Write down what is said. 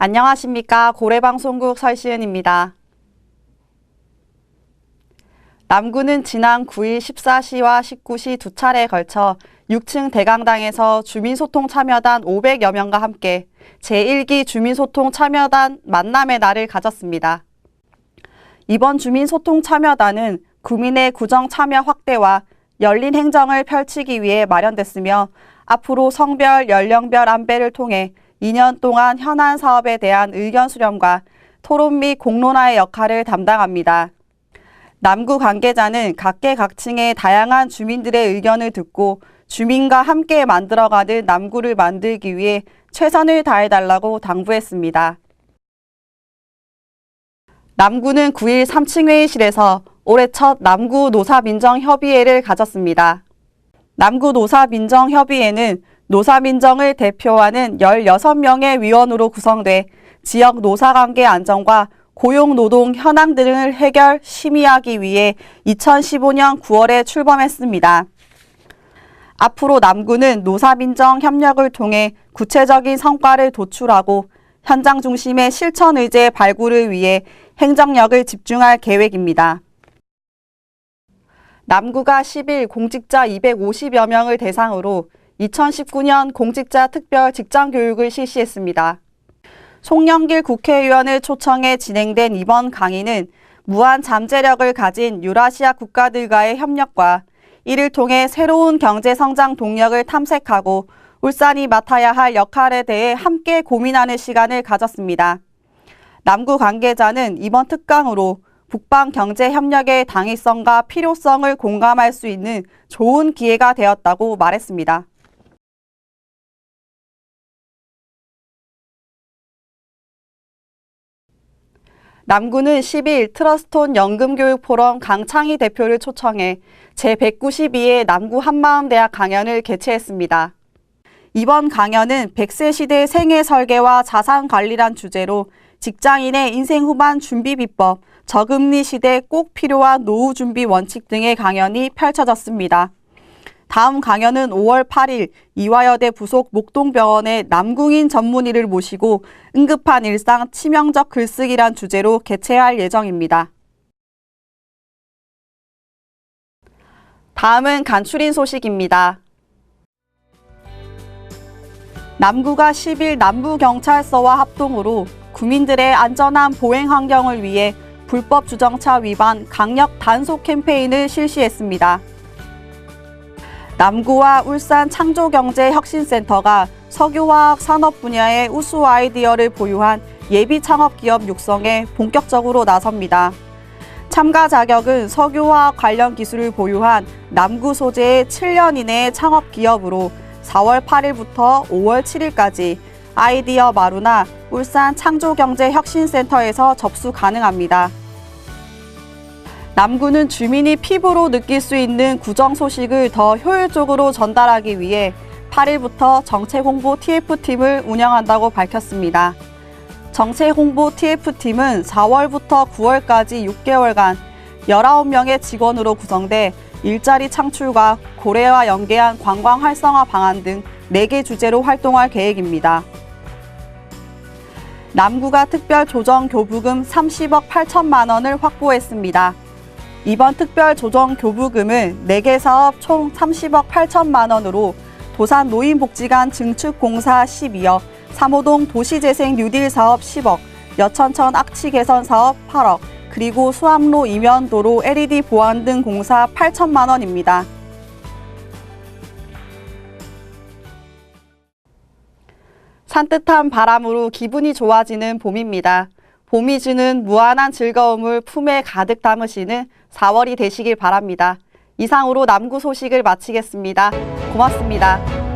안녕하십니까. 고래방송국 설시은입니다. 남구는 지난 9일 14시와 19시 두 차례에 걸쳐 6층 대강당에서 주민소통 참여단 500여 명과 함께 제1기 주민소통 참여단 만남의 날을 가졌습니다. 이번 주민소통 참여단은 구민의 구정 참여 확대와 열린 행정을 펼치기 위해 마련됐으며 앞으로 성별, 연령별 안배를 통해 2년 동안 현안 사업에 대한 의견 수렴과 토론 및 공론화의 역할을 담당합니다. 남구 관계자는 각계각층의 다양한 주민들의 의견을 듣고 주민과 함께 만들어가는 남구를 만들기 위해 최선을 다해달라고 당부했습니다. 남구는 9일 3층 회의실에서 올해 첫 남구 노사민정협의회를 가졌습니다. 남구 노사민정협의회는 노사민정을 대표하는 16명의 위원으로 구성돼 지역 노사관계 안정과 고용노동 현황 등을 해결 심의하기 위해 2015년 9월에 출범했습니다. 앞으로 남구는 노사민정 협력을 통해 구체적인 성과를 도출하고 현장 중심의 실천 의제 발굴을 위해 행정력을 집중할 계획입니다. 남구가 10일 공직자 250여 명을 대상으로 2019년 공직자 특별 직장 교육을 실시했습니다. 송영길 국회의원을 초청해 진행된 이번 강의는 무한 잠재력을 가진 유라시아 국가들과의 협력과 이를 통해 새로운 경제 성장 동력을 탐색하고 울산이 맡아야 할 역할에 대해 함께 고민하는 시간을 가졌습니다. 남구 관계자는 이번 특강으로 북방 경제 협력의 당위성과 필요성을 공감할 수 있는 좋은 기회가 되었다고 말했습니다. 남구는 10일 트러스톤 연금교육 포럼 강창희 대표를 초청해 제192회 남구 한마음대학 강연을 개최했습니다. 이번 강연은 100세 시대 생애 설계와 자산 관리란 주제로 직장인의 인생 후반 준비 비법, 저금리 시대 꼭 필요한 노후 준비 원칙 등의 강연이 펼쳐졌습니다. 다음 강연은 5월 8일 이화여대 부속 목동병원의 남궁인 전문의를 모시고 응급한 일상 치명적 글쓰기란 주제로 개최할 예정입니다. 다음은 간추린 소식입니다. 남구가 10일 남부경찰서와 합동으로 구민들의 안전한 보행 환경을 위해 불법 주정차 위반 강력 단속 캠페인을 실시했습니다. 남구와 울산 창조경제혁신센터가 석유화학 산업 분야의 우수 아이디어를 보유한 예비 창업 기업 육성에 본격적으로 나섭니다. 참가 자격은 석유화학 관련 기술을 보유한 남구 소재의 7년 이내의 창업 기업으로 4월 8일부터 5월 7일까지 아이디어 마루나 울산 창조경제혁신센터에서 접수 가능합니다. 남구는 주민이 피부로 느낄 수 있는 구정 소식을 더 효율적으로 전달하기 위해 8일부터 정책 홍보 TF팀을 운영한다고 밝혔습니다. 정책 홍보 TF팀은 4월부터 9월까지 6개월간 19명의 직원으로 구성돼 일자리 창출과 고래와 연계한 관광 활성화 방안 등 4개 주제로 활동할 계획입니다. 남구가 특별 조정 교부금 30억 8천만 원을 확보했습니다. 이번 특별 조정 교부금은 4개 사업 총 30억 8천만 원으로 도산 노인복지관 증축 공사 12억, 삼호동 도시재생 뉴딜 사업 10억, 여천천 악취 개선 사업 8억, 그리고 수암로 이면 도로 LED 보안 등 공사 8천만 원입니다. 산뜻한 바람으로 기분이 좋아지는 봄입니다. 봄이 주는 무한한 즐거움을 품에 가득 담으시는 4월이 되시길 바랍니다. 이상으로 남구 소식을 마치겠습니다. 고맙습니다.